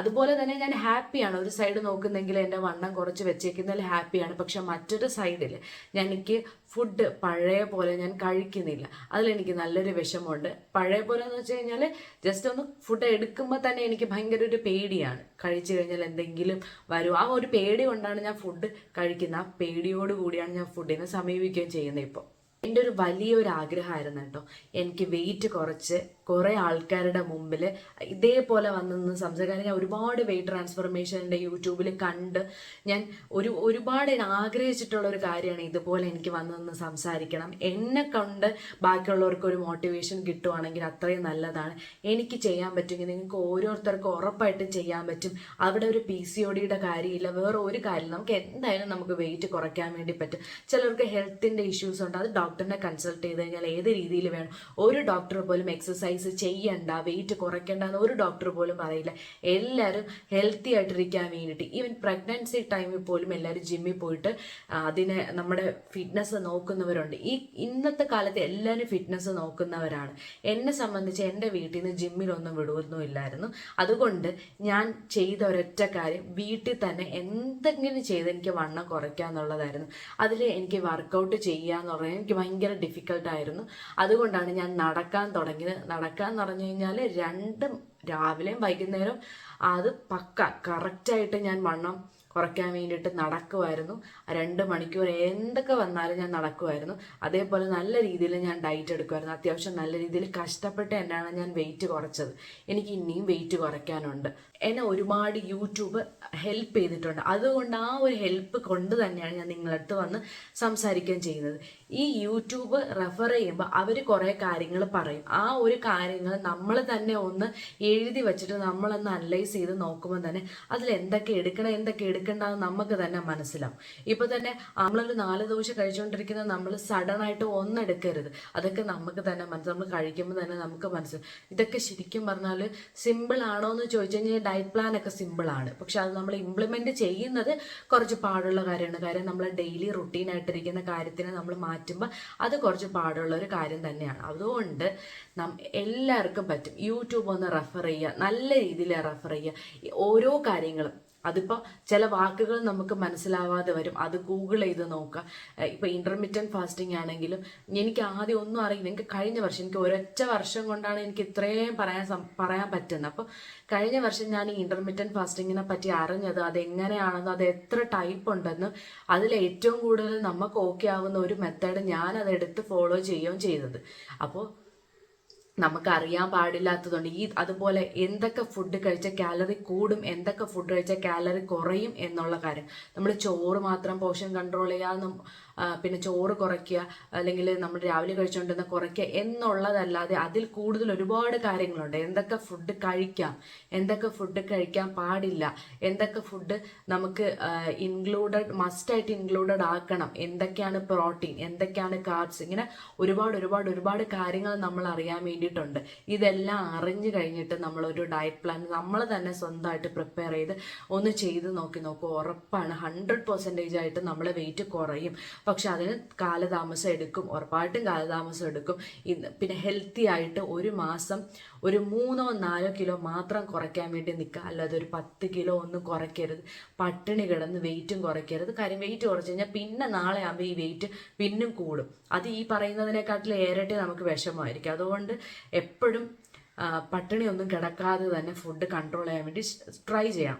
അതുപോലെ തന്നെ ഞാൻ ഹാപ്പിയാണ്. ഒരു സൈഡ് നോക്കുന്നെങ്കിൽ എന്റെ വണ്ണം കുറച്ച് വെച്ചേക്കുന്നതിൽ ഹാപ്പിയാണ്. പക്ഷെ മറ്റൊരു സൈഡിൽ ഞാൻ എനിക്ക് ഫുഡ് പഴയ പോലെ ഞാൻ കഴിക്കുന്നില്ല. അതിലെനിക്ക് നല്ലൊരു വിഷമമുണ്ട്. പഴയ പോലെ എന്ന് വെച്ച് കഴിഞ്ഞാൽ ജസ്റ്റ് ഒന്ന് ഫുഡ് എടുക്കുമ്പോൾ തന്നെ എനിക്ക് ഭയങ്കര ഒരു പേടിയാണ്. കഴിച്ചു കഴിഞ്ഞാൽ എന്തെങ്കിലും വരും. ആ ഒരു പേടി കൊണ്ടാണ് ഞാൻ ഫുഡ് കഴിക്കുന്നത്. ആ പേടിയോട് കൂടിയാണ് ഞാൻ ഫുഡിനെ സമീപിക്കുകയും ചെയ്യുന്നത് ഇപ്പോൾ എന്റെ ഒരു വലിയൊരു ആഗ്രഹമായിരുന്നു കേട്ടോ. എനിക്ക് വെയിറ്റ് കുറച്ച് കുറേ ആൾക്കാരുടെ മുമ്പിൽ ഇതേപോലെ വന്നെന്ന് നിന്ന് സംസാരിക്കാൻ ഞാൻ ഒരുപാട് വെയിറ്റ് ട്രാൻസ്ഫർമേഷന്റെ യൂട്യൂബിൽ കണ്ട് ഞാൻ ഒരു ഒരുപാട് ആഗ്രഹിച്ചിട്ടുള്ള ഒരു കാര്യമാണ് ഇതുപോലെ എനിക്ക് വന്നെന്ന് നിന്ന് സംസാരിക്കണം. എന്നെ കണ്ട് ബാക്കിയുള്ളവർക്ക് ഒരു മോട്ടിവേഷൻ കിട്ടുവാണെങ്കിൽ അത്രയും നല്ലതാണ്. എനിക്ക് ചെയ്യാൻ പറ്റുമെങ്കിൽ നിങ്ങൾക്ക് ഓരോരുത്തർക്കും ഉറപ്പായിട്ടും ചെയ്യാൻ പറ്റും. അവിടെ ഒരു പി സി ഒ ഡിയുടെ കാര്യമില്ല. വേറെ ഒരു കാര്യം നമുക്ക് എന്തായാലും നമുക്ക് വെയിറ്റ് കുറയ്ക്കാൻ വേണ്ടി പറ്റും. ചിലർക്ക് ഹെൽത്തിന്റെ ഇഷ്യൂസ് ഉണ്ട്. അത് ഡോക്ടറിനെ കൺസൾട്ട് ചെയ്ത് കഴിഞ്ഞാൽ ഏത് രീതിയിൽ വേണം? ഒരു ഡോക്ടർ പോലും എക്സസൈസ് ചെയ്യണ്ട വെയിറ്റ് കുറയ്ക്കണ്ട എന്ന് ഒരു ഡോക്ടർ പോലും പറയില്ല. എല്ലാവരും ഹെൽത്തി ആയിട്ടിരിക്കാൻ വേണ്ടിയിട്ട്. ഈവൻ പ്രഗ്നൻസി ടൈമിൽ പോലും എല്ലാവരും ജിമ്മിൽ പോയിട്ട് അതിനെ നമ്മുടെ ഫിറ്റ്നസ് നോക്കുന്നവരുണ്ട്. ഈ ഇന്നത്തെ കാലത്ത് എല്ലാവരും ഫിറ്റ്നസ് നോക്കുന്നവരാണ്. എന്നെ സംബന്ധിച്ച് എന്റെ വീട്ടിൽ നിന്ന് ജിമ്മിലൊന്നും വിടുവൊന്നുമില്ലായിരുന്നു. അതുകൊണ്ട് ഞാൻ ചെയ്ത ഒരൊറ്റ കാര്യം വീട്ടിൽ തന്നെ എന്തെങ്കിലും ചെയ്ത് എനിക്ക് വണ്ണം കുറയ്ക്കാന്നുള്ളതായിരുന്നു. അതിൽ എനിക്ക് വർക്കൗട്ട് ചെയ്യുക എന്ന് പറഞ്ഞാൽ എനിക്ക് ഭയങ്കര ഡിഫിക്കൽട്ടായിരുന്നു അതുകൊണ്ടാണ് ഞാൻ നടക്കാൻ തുടങ്ങിയത്. നടക്കാൻ എന്ന് പറഞ്ഞു കഴിഞ്ഞാൽ രണ്ടും രാവിലെയും വൈകുന്നേരം അത് പക്ക. കറക്റ്റായിട്ട് ഞാൻ വണ്ണം കുറയ്ക്കാൻ വേണ്ടിയിട്ട് നടക്കുമായിരുന്നു രണ്ട് മണിക്കൂർ എന്തൊക്കെ വന്നാലും ഞാൻ നടക്കുമായിരുന്നു അതേപോലെ നല്ല രീതിയിൽ ഞാൻ ഡയറ്റ് എടുക്കുമായിരുന്നു അത്യാവശ്യം നല്ല രീതിയിൽ കഷ്ടപ്പെട്ട് തന്നെയാണ് ഞാൻ വെയിറ്റ് കുറച്ചത്. എനിക്ക് ഇനിയും വെയിറ്റ് കുറയ്ക്കാനുണ്ട്. എന്നെ ഒരുപാട് യൂട്യൂബ് ഹെൽപ്പ് ചെയ്തിട്ടുണ്ട്. അതുകൊണ്ട് ആ ഒരു ഹെൽപ്പ് കൊണ്ട് തന്നെയാണ് ഞാൻ നിങ്ങളടുത്ത് വന്ന് സംസാരിക്കാൻ ചെയ്യുന്നത്. ഈ യൂട്യൂബ് റെഫർ ചെയ്യുമ്പോൾ അവർ കുറേ കാര്യങ്ങൾ പറയും. ആ ഒരു കാര്യങ്ങൾ നമ്മൾ തന്നെ ഒന്ന് എഴുതി വെച്ചിട്ട് നമ്മളൊന്ന് അനലൈസ് ചെയ്ത് നോക്കുമ്പോൾ തന്നെ അതിൽ എന്തൊക്കെ എടുക്കണം എന്തൊക്കെ എടുക്കേണ്ടതെന്ന് നമുക്ക് തന്നെ മനസ്സിലാവും. ഇപ്പോൾ തന്നെ നമ്മളൊരു നാല് ദോശ കഴിച്ചുകൊണ്ടിരിക്കുന്ന നമ്മൾ സഡനായിട്ട് ഒന്നെടുക്കരുത് അതൊക്കെ നമുക്ക് തന്നെ മനസ്സിൽ നമ്മൾ കഴിക്കുമ്പോൾ തന്നെ നമുക്ക് മനസ്സിലാവും ഇതൊക്കെ ശരിക്കും പറഞ്ഞാൽ സിമ്പിൾ ആണോ എന്ന് ചോദിച്ചു കഴിഞ്ഞാൽ ഡയറ്റ് പ്ലാൻ ഒക്കെ സിമ്പിൾ ആണ്. പക്ഷെ അത് നമ്മൾ ഇംപ്ലിമെന്റ് ചെയ്യുന്നത് കുറച്ച് പാടുള്ള കാര്യമാണ്. കാര്യം നമ്മൾ ഡെയിലി റുട്ടീൻ ആയിട്ടിരിക്കുന്ന കാര്യത്തിനെ നമ്മൾ മാറ്റുമ്പോൾ അത് കുറച്ച് പാടുള്ള ഒരു കാര്യം തന്നെയാണ്. അതുകൊണ്ട് നം എല്ലാവർക്കും പറ്റും. യൂട്യൂബ് ഒന്ന് റെഫർ ചെയ്യുക നല്ല രീതിയിൽ റെഫർ ചെയ്യുക. ഓരോ കാര്യങ്ങളും. അതിപ്പോൾ ചില വാക്കുകൾ നമുക്ക് മനസ്സിലാവാതെ വരും. അത് ഗൂഗിൾ ചെയ്ത് നോക്കുക. ഇപ്പോൾ ഇന്റർമീഡിയറ്റ് ഫാസ്റ്റിംഗ് ആണെങ്കിലും എനിക്ക് ആദ്യം ഒന്നും അറിയില്ല. എനിക്ക് കഴിഞ്ഞ വർഷം എനിക്ക് ഒരൊറ്റ വർഷം കൊണ്ടാണ് എനിക്ക് ഇത്രയും പറയാൻ പറയാൻ പറ്റുന്നത്. അപ്പോൾ കഴിഞ്ഞ വർഷം ഞാൻ ഈ ഇന്റർമീഡിയറ്റ് ഫാസ്റ്റിങ്ങിനെ പറ്റി അറിഞ്ഞത് അതെങ്ങനെയാണെന്ന് അത് എത്ര ടൈപ്പ് ഉണ്ടെന്ന് അതിൽ ഏറ്റവും കൂടുതൽ നമുക്ക് ഓക്കെ ആവുന്ന ഒരു മെത്തേഡ് ഞാൻ അത് എടുത്ത് ഫോളോ ചെയ്യുകയും ചെയ്തത്. അപ്പോൾ നമുക്കറിയാൻ പാടില്ലാത്തതുകൊണ്ട് ഈ അതുപോലെ എന്തൊക്കെ ഫുഡ് കഴിച്ചാൽ കാലറി കൂടും എന്തൊക്കെ ഫുഡ് കഴിച്ചാൽ കാലറി കുറയും എന്നുള്ള കാര്യം. നമ്മൾ ചോറ് മാത്രം പോഷൻ കൺട്രോൾ ചെയ്യാന്നും ആ, പിന്നെ ചോറ് കുറയ്ക്കുക അല്ലെങ്കിൽ നമ്മൾ രാവിലെ കഴിച്ചുകൊണ്ടിരുന്ന കുറയ്ക്കുക എന്നുള്ളതല്ലാതെ അതിൽ കൂടുതൽ ഒരുപാട് കാര്യങ്ങളുണ്ട്. എന്തൊക്കെ ഫുഡ് കഴിക്കാം എന്തൊക്കെ ഫുഡ് കഴിക്കാൻ പാടില്ല എന്തൊക്കെ ഫുഡ് നമുക്ക് ഇൻക്ലൂഡഡ് മസ്റ്റായിട്ട് ഇൻക്ലൂഡഡ് ആക്കണം എന്തൊക്കെയാണ് പ്രോട്ടീൻ എന്തൊക്കെയാണ് കാർബ്സ് ഇങ്ങനെ ഒരുപാട് ഒരുപാട് ഒരുപാട് കാര്യങ്ങൾ നമ്മൾ അറിയാൻ വേണ്ടിയിട്ടുണ്ട്. ഇതെല്ലാം അറിഞ്ഞു കഴിഞ്ഞിട്ട് നമ്മളൊരു ഡയറ്റ് പ്ലാൻ നമ്മൾ തന്നെ സ്വന്തമായിട്ട് പ്രിപ്പയർ ചെയ്ത് ഒന്ന് ചെയ്ത് നോക്കി നോക്കൂ. ഉറപ്പാണ്. ഹൺഡ്രഡ് പെർസെന്റേജ് ആയിട്ട് നമ്മളെ വെയിറ്റ് കുറയും. പക്ഷെ അതിന് കാലതാമസം എടുക്കും ഉറപ്പായിട്ടും കാലതാമസം എടുക്കും. ഇന്ന് പിന്നെ ഹെൽത്തി ആയിട്ട് ഒരു മാസം ഒരു മൂന്നോ നാലോ കിലോ മാത്രം കുറയ്ക്കാൻ വേണ്ടി നിൽക്കുക. അല്ലാതെ ഒരു പത്ത് കിലോ ഒന്നും കുറയ്ക്കരുത്. പട്ടിണി കിടന്ന് വെയിറ്റും കുറയ്ക്കരുത്. കാര്യം വെയിറ്റ് കുറച്ച് കഴിഞ്ഞാൽ പിന്നെ നാളെ ആകുമ്പോൾ ഈ വെയിറ്റ് പിന്നും കൂടും. അത് ഈ പറയുന്നതിനെക്കാട്ടിൽ ഏരട്ടി നമുക്ക് വിഷമമായിരിക്കും. അതുകൊണ്ട് എപ്പോഴും പട്ടിണി പട്ടിണിയൊന്നും കിടക്കാതെ തന്നെ ഫുഡ് കൺട്രോൾ ചെയ്യാൻ വേണ്ടി ട്രൈ ചെയ്യാം.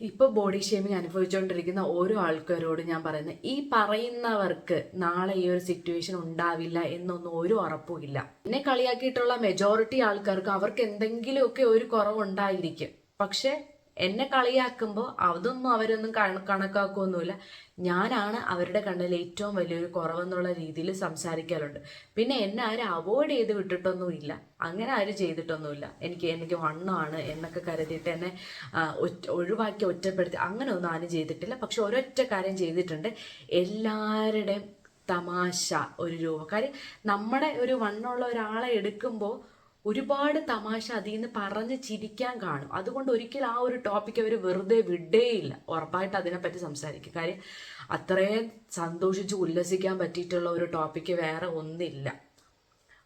ഇപ്പോൾ ബോഡി ഷേമിങ് അനുഭവിച്ചുകൊണ്ടിരിക്കുന്ന ഓരോ ആൾക്കാരോട് ഞാൻ പറയുന്നത് ഈ പറയുന്നവർക്ക് നാളെ ഈ ഒരു സിറ്റുവേഷൻ ഉണ്ടാവില്ല എന്നൊന്നും ഒരു ഉറപ്പുമില്ല എന്നെ കളിയാക്കിയിട്ടുള്ള മെജോറിറ്റി ആൾക്കാർക്ക് അവർക്ക് എന്തെങ്കിലുമൊക്കെ ഒരു കുറവുണ്ടായിരിക്കും. പക്ഷെ എന്നെ കളിയാക്കുമ്പോൾ അതൊന്നും അവരൊന്നും കണ- കണക്കാക്കുകയൊന്നുമില്ല ഞാനാണ് അവരുടെ കണ്ണിൽ ഏറ്റവും വലിയൊരു കുറവെന്നുള്ള രീതിയിൽ സംസാരിക്കാറുണ്ട്. പിന്നെ എന്നെ ആരും അവോയ്ഡ് ചെയ്ത് വിട്ടിട്ടൊന്നുമില്ല. അങ്ങനെ ആരും ചെയ്തിട്ടൊന്നുമില്ല. എനിക്ക് എനിക്ക് വണ്ണമാണ് എന്നൊക്കെ കരുതിയിട്ട് എന്നെ ഒഴിവാക്കി ഒറ്റപ്പെടുത്തി അങ്ങനെ ഒന്നും ആരും ചെയ്തിട്ടില്ല. പക്ഷെ ഒരൊറ്റ കാര്യം ചെയ്തിട്ടുണ്ട്. എല്ലാവരുടെയും തമാശ ഒരു രൂപ കാര്യം നമ്മുടെ ഒരു വണ്ണമുള്ള ഒരാളെ എടുക്കുമ്പോൾ ഒരുപാട് തമാശ അതിൽ നിന്ന് പറഞ്ഞ് ചിരിക്കാൻ കാണും. അതുകൊണ്ട് ഒരിക്കലും ആ ഒരു ടോപ്പിക് അവർ വെറുതെ വിടേയില്ല. ഉറപ്പായിട്ട് അതിനെപ്പറ്റി സംസാരിക്കും. കാര്യം അത്രയും സന്തോഷിച്ച് ഉല്ലസിക്കാൻ പറ്റിയിട്ടുള്ള ഒരു ടോപ്പിക്ക് വേറെ ഒന്നില്ല.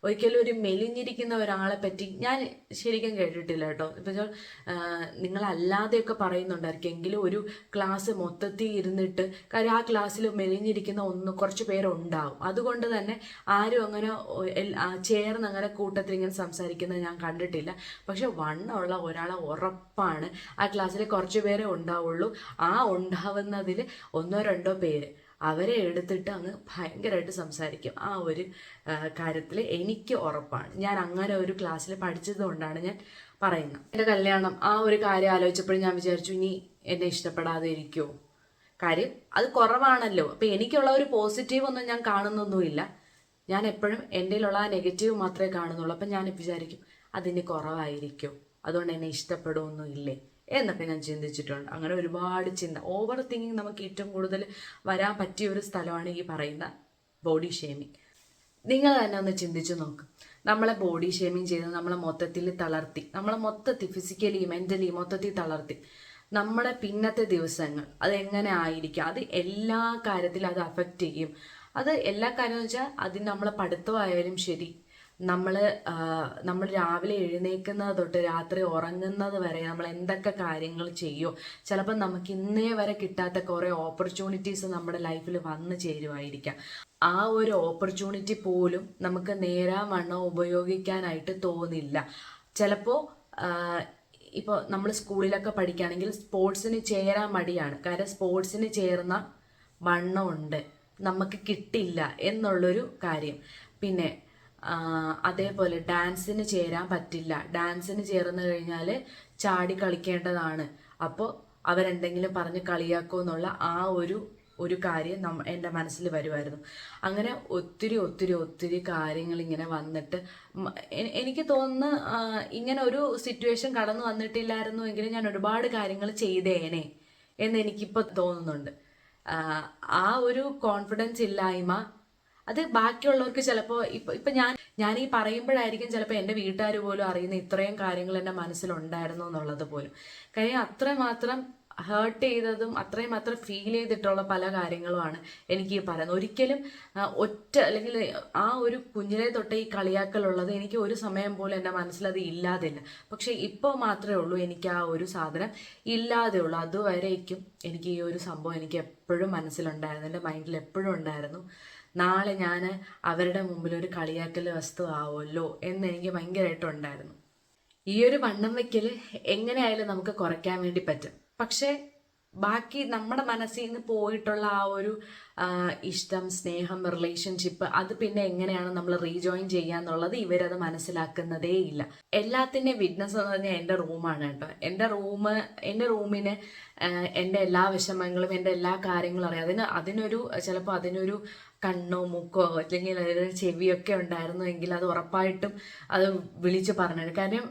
ഒരിക്കലും ഒരു മെലിഞ്ഞിരിക്കുന്ന ഒരാളെ പറ്റി ഞാൻ ശരിക്കും കേട്ടിട്ടില്ല കേട്ടോ. ഇപ്പം നിങ്ങൾ അല്ലാതെയൊക്കെ പറയുന്നുണ്ടായിരിക്കും. എങ്കിലും ഒരു ക്ലാസ് മൊത്തത്തിൽ ഇരുന്നിട്ട് കാര്യം ആ ക്ലാസ്സിൽ മെലിഞ്ഞിരിക്കുന്ന ഒന്ന് കുറച്ച് പേരുണ്ടാവും. അതുകൊണ്ട് തന്നെ ആരും അങ്ങനെ ചേർന്ന് അങ്ങനെ കൂട്ടത്തിൽ ഇങ്ങനെ സംസാരിക്കുന്നത് ഞാൻ കണ്ടിട്ടില്ല. പക്ഷെ വണ്ണമുള്ള ഒരാളെ ഉറപ്പാണ് ആ ക്ലാസ്സിൽ കുറച്ച് പേരെ ഉണ്ടാവുള്ളൂ. ആ ഉണ്ടാവുന്നതിൽ ഒന്നോ രണ്ടോ പേര്. അവരെ എടുത്തിട്ട് അങ്ങ് ഭയങ്കരമായിട്ട് സംസാരിക്കും. ആ ഒരു കാര്യത്തിൽ എനിക്ക് ഉറപ്പാണ്. ഞാൻ അങ്ങനെ ഒരു ക്ലാസ്സിൽ പഠിച്ചത് കൊണ്ടാണ് ഞാൻ പറയുന്നത്. എന്റെ കല്യാണം ആ ഒരു കാര്യം ആലോചിച്ചപ്പോഴും ഞാൻ വിചാരിച്ചു ഇനി എന്നെ ഇഷ്ടപ്പെടാതെ ഇരിക്കുമോ കാര്യം അത് കുറവാണല്ലോ. അപ്പം എനിക്കുള്ള ഒരു പോസിറ്റീവ് ഒന്നും ഞാൻ കാണുന്നൊന്നുമില്ല. ഞാൻ എപ്പോഴും എന്റെ ആ നെഗറ്റീവ് മാത്രമേ കാണുന്നുള്ളൂ. അപ്പം ഞാൻ വിചാരിക്കും അതിന് കുറവായിരിക്കും. അതുകൊണ്ട് എന്നെ ഇഷ്ടപ്പെടുമൊന്നും ഇല്ലേ എന്നൊക്കെ ഞാൻ ചിന്തിച്ചിട്ടുണ്ട്. അങ്ങനെ ഒരുപാട് ചിന്ത. ഓവർ തിങ്കിങ് നമുക്ക് ഏറ്റവും കൂടുതൽ വരാൻ പറ്റിയ ഒരു സ്ഥലമാണ് ഈ പറയുന്ന ബോഡി ഷേമിങ് നിങ്ങൾ തന്നെ ഒന്ന് ചിന്തിച്ചു നോക്ക്. നമ്മളെ ബോഡി ഷേമിങ് ചെയ്ത് നമ്മളെ മൊത്തത്തിൽ തളർത്തി. നമ്മളെ മൊത്തത്തിൽ ഫിസിക്കലി മെന്റലി മൊത്തത്തിൽ തളർത്തി. നമ്മുടെ പിന്നത്തെ ദിവസങ്ങൾ അത് എങ്ങനെ ആയിരിക്കും? അത് എല്ലാ കാര്യത്തിലും അത് അഫക്റ്റ് ചെയ്യും. അത് എല്ലാ കാര്യം വെച്ചാൽ അതിന് നമ്മളെ പഠിത്തമായാലും ശരി നമ്മൾ നമ്മൾ രാവിലെ എഴുന്നേക്കുന്നത് തൊട്ട് രാത്രി ഉറങ്ങുന്നത് വരെ നമ്മൾ എന്തൊക്കെ കാര്യങ്ങൾ ചെയ്യുമോ ചിലപ്പോൾ നമുക്ക് ഇന്നേ വരെ കിട്ടാത്ത കുറേ ഓപ്പർച്യൂണിറ്റീസ് നമ്മുടെ ലൈഫിൽ വന്നു ചേരുമായിരിക്കാം. ആ ഒരു ഓപ്പർച്യൂണിറ്റി പോലും നമുക്ക് നേരാവണ്ണം ഉപയോഗിക്കാനായിട്ട് തോന്നില്ല. ചിലപ്പോൾ ഇപ്പോൾ നമ്മൾ സ്കൂളിലൊക്കെ പഠിക്കുകയാണെങ്കിൽ സ്പോർട്സിന് ചേരാൻ മടിയാണ്. കാരണം സ്പോർട്സിന് ചേർന്ന വണ്ണമുണ്ട് നമുക്ക് കിട്ടില്ല എന്നുള്ളൊരു കാര്യം. പിന്നെ അതേപോലെ ഡാൻസിന് ചേരാൻ പറ്റില്ല. ഡാൻസിന് ചേർന്ന് കഴിഞ്ഞാൽ ചാടി കളിക്കേണ്ടതാണ്. അപ്പോൾ അവരെന്തെങ്കിലും പറഞ്ഞ് കളിയാക്കോ എന്നുള്ള ആ ഒരു ഒരു കാര്യം നമ്മ എന്റെ മനസ്സിൽ വരുമായിരുന്നു അങ്ങനെ ഒത്തിരി ഒത്തിരി ഒത്തിരി കാര്യങ്ങൾ ഇങ്ങനെ വന്നിട്ട് എനിക്ക് തോന്നുന്നു ഇങ്ങനെ ഒരു സിറ്റുവേഷൻ കടന്നു വന്നിട്ടില്ലായിരുന്നു എങ്കിലും ഞാൻ ഒരുപാട് കാര്യങ്ങൾ ചെയ്തേനെ എന്ന് എനിക്കിപ്പോൾ തോന്നുന്നുണ്ട്. ആ ഒരു കോൺഫിഡൻസ് ഇല്ലായ്മ അത് ബാക്കിയുള്ളവർക്ക് ചിലപ്പോൾ ഇപ്പം ഇപ്പം ഞാൻ ഞാൻ ഈ പറയുമ്പോഴായിരിക്കും ചിലപ്പോൾ എന്റെ വീട്ടുകാർ പോലും അറിയുന്ന ഇത്രയും കാര്യങ്ങൾ എന്റെ മനസ്സിലുണ്ടായിരുന്നു എന്നുള്ളത് പോലും. കാര്യം അത്രമാത്രം ഹേർട്ട് ചെയ്തതും അത്രയും മാത്രം ഫീൽ ചെയ്തിട്ടുള്ള പല കാര്യങ്ങളുമാണ് എനിക്ക് പറയുന്നത്. ഒരിക്കലും ഒറ്റ അല്ലെങ്കിൽ ആ ഒരു കുഞ്ഞിലെ തൊട്ടേ ഈ കളിയാക്കലുള്ളത് എനിക്ക് ഒരു സമയം പോലും എന്റെ മനസ്സിലത് ഇല്ലാതില്ല. പക്ഷേ ഇപ്പോൾ മാത്രമേ ഉള്ളൂ എനിക്ക് ആ ഒരു സാധനം ഇല്ലാതെ ഉള്ളൂ. അതുവരേക്കും എനിക്ക് ഈ ഒരു സംഭവം എനിക്ക് എപ്പോഴും മനസ്സിലുണ്ടായിരുന്നു. എന്റെ മൈൻഡിൽ എപ്പോഴും ഉണ്ടായിരുന്നു. നാളെ ഞാൻ അവരുടെ മുമ്പിൽ ഒരു കളിയാക്കൽ വസ്തു ആവുമല്ലോ എന്ന് എനിക്ക് ഭയങ്കരമായിട്ടുണ്ടായിരുന്നു ഈ ഒരു വണ്ണം വെക്കൽ എങ്ങനെയായാലും നമുക്ക് കുറയ്ക്കാൻ വേണ്ടി പറ്റും. പക്ഷേ ബാക്കി നമ്മുടെ മനസ്സിൽ നിന്ന് പോയിട്ടുള്ള ആ ഒരു ഇഷ്ടം സ്നേഹം റിലേഷൻഷിപ്പ് അത് പിന്നെ എങ്ങനെയാണ് നമ്മൾ റീജോയിൻ ചെയ്യാന്നുള്ളത് ഇവരത് മനസ്സിലാക്കുന്നതേ ഇല്ല. എല്ലാത്തിന്റെയും വിറ്റ്നസ് എന്ന് പറഞ്ഞാൽ എന്റെ റൂമാണ് കേട്ടോ. എന്റെ റൂം എന്റെ റൂമിന് എന്റെ എല്ലാ വിഷമങ്ങളും എന്റെ എല്ലാ കാര്യങ്ങളും അറിയാം. അതിന് അതിനൊരു ചിലപ്പോൾ അതിനൊരു കണ്ണോ മൂക്കോ അല്ലെങ്കിൽ അതിന് ചെവിയൊക്കെ ഉണ്ടായിരുന്നുവെങ്കിൽ അത് ഉറപ്പായിട്ടും അത് വിളിച്ച് പറഞ്ഞു കാര്യം